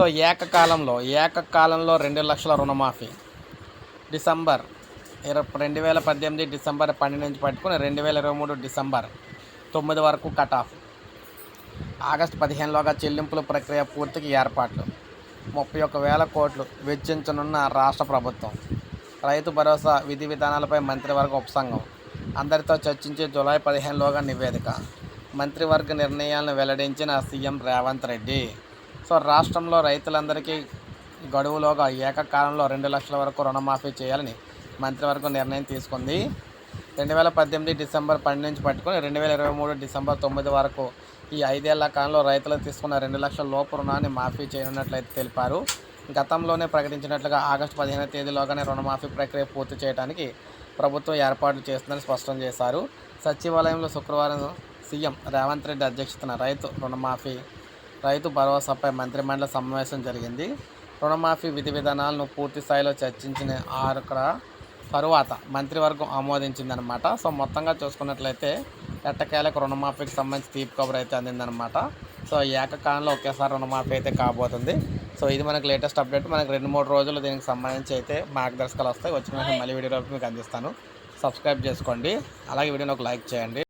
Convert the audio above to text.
So ఏకకాలంలో ఏకకాలంలో రెండు లక్షల రుణమాఫీ. డిసెంబర్ ఇరవై రెండు వేల పద్దెనిమిది డిసెంబర్ పన్నెండు నుంచి పట్టుకుని రెండు వేల ఇరవై మూడు డిసెంబర్ తొమ్మిది వరకు కట్ ఆఫ్ ఆగస్టు పదిహేనులోగా చెల్లింపుల ప్రక్రియ పూర్తికి ఏర్పాట్లు. ముప్పై ఒక్క వేల కోట్లు వెచ్చించనున్న రాష్ట్ర ప్రభుత్వం. రైతు భరోసా విధి విధానాలపై మంత్రివర్గ ఉపసంఘం. అందరితో చర్చించి జూలై పదిహేనులోగా నివేదిక. మంత్రివర్గ నిర్ణయాలను వెల్లడించిన సీఎం రేవంత్ రెడ్డి. సో రాష్ట్రంలో రైతులందరికీ గడువులోగా ఏకకాలంలో రెండు లక్షల వరకు రుణమాఫీ చేయాలని మంత్రివర్గం నిర్ణయం తీసుకుంది. రెండు వేల పద్దెనిమిది డిసెంబర్ పన్నెండు నుంచి పట్టుకొని రెండు వేల ఇరవై మూడు డిసెంబర్ తొమ్మిది వరకు ఈ ఐదేళ్ళ కాలంలో రైతులు తీసుకున్న రెండు లక్షల లోపు రుణాన్ని మాఫీ చేయనున్నట్లయితే తెలిపారు. గతంలోనే ప్రకటించినట్లుగా ఆగస్టు పదిహేను తేదీలోగానే రుణమాఫీ ప్రక్రియ పూర్తి చేయడానికి ప్రభుత్వం ఏర్పాట్లు చేస్తుందని స్పష్టం చేశారు. సచివాలయంలో శుక్రవారం సీఎం రేవంత్ రెడ్డి అధ్యక్షతన రైతు రుణమాఫీ రైతు భరోసాపై మంత్రిమండలి సమావేశం జరిగింది. రుణమాఫీ విధి విధానాలను పూర్తి స్థాయిలో చర్చించిన అక్కడ తరువాత మంత్రివర్గం ఆమోదించిందనమాట సో మొత్తంగా చూసుకున్నట్లయితే ఎట్టకేలకు రుణమాఫీకి సంబంధించి తీపి కబురు అయితే అందిందనమాట సో ఏకకాలంలో ఒకేసారి రుణమాఫీ అయితే కాబోతుంది. సో ఇది మనకు లేటెస్ట్ అప్డేట్. మనకు రెండు మూడు రోజులు దీనికి సంబంధించి అయితే మార్గదర్శకాలు వస్తాయి. వచ్చిన మళ్ళీ వీడియో మీకు అందిస్తాను. సబ్స్క్రైబ్ చేసుకోండి. అలాగే వీడియోని ఒక లైక్ చేయండి.